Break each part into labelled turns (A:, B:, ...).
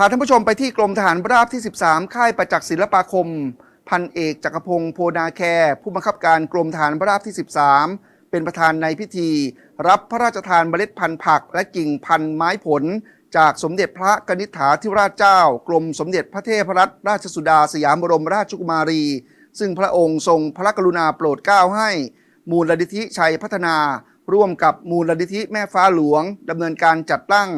A: พาท่านผู้ชมไปที่กรมทหารราบที่ 13 ค่ายประจักษ์ศิลปาคม พันเอกจักรพงศ์โพนาแคผู้บังคับการกรมทหารราบที่ 13 เป็นประธานในพิธี รับพระราชทานเมล็ดพันธุ์ผัก และกิ่งพันธุ์ไม้ผล จากสมเด็จพระกนิษฐาธิราชเจ้า กรมสมเด็จพระเทพรัตนราชสุดาสยามบรมราชกุมารี ซึ่งพระองค์ทรงพระกรุณาโปรดเกล้าให้ มูลนิธิชัยพัฒนา ร่วมกับมูลนิธิแม่ฟ้าหลวงดำเนินการจัดตั้ง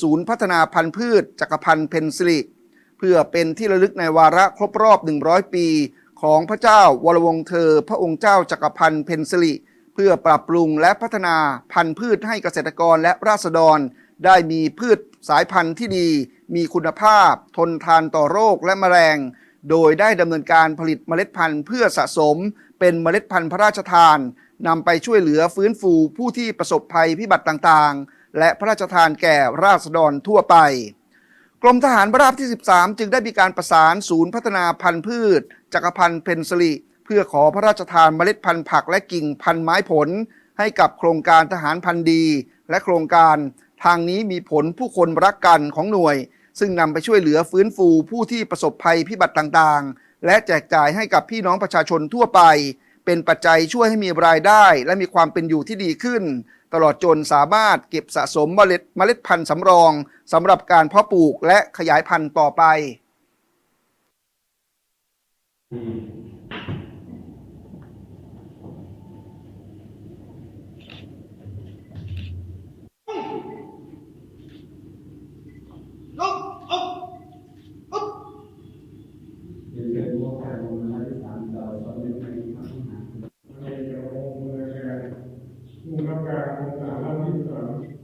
A: ศูนย์พัฒนาพันธุ์พืชจักรพันธ์เพนซิลิเพื่อเป็นที่ระลึกในวาระครบรอบ 100 ปี ของพระเจ้าวรวงเธอ พระองค์เจ้าจักรพันธ์เพนซิลิเพื่อปรับปรุงและพัฒนาพันธุ์พืชให้เกษตรกรและราษฎร ได้มีพืชสายพันธุ์ที่ดี มีคุณภาพ ทนทานต่อโรคและแมลง โดยได้ดำเนินการผลิตเมล็ดพันธุ์เพื่อสะสม เป็นเมล็ดพันธุ์พระราชทาน นำไปช่วยเหลือฟื้นฟูผู้ที่ประสบภัยพิบัติต่างๆ และพระราชทานแก่ราษฎรทั่วไป กรมทหารราบที่ 13 จึงได้มีการประสานศูนย์พัฒนาพันธุ์พืช จักรพันธ์เพนซิลิเพื่อขอพระราชทานเมล็ดพันธุ์ผักและกิ่งพันธุ์ไม้ผล ให้กับโครงการทหารพันธุ์ดี และโครงการทางนี้มีผลผู้คนรักกันของหน่วย ซึ่งนำไปช่วยเหลือฟื้นฟูผู้ที่ประสบภัยพิบัติต่างๆ และแจกจ่ายให้กับพี่น้องประชาชนทั่วไป เป็นปัจจัยช่วยให้มีรายได้ และมีความเป็นอยู่ที่ดีขึ้น ตลอดจนสามารถเก็บสะสมเมล็ดเมล็ดพันธุ์สำรองสำหรับการเพาะปลูกและขยายพันธุ์ต่อไป
B: prayer with the Holy Ghost.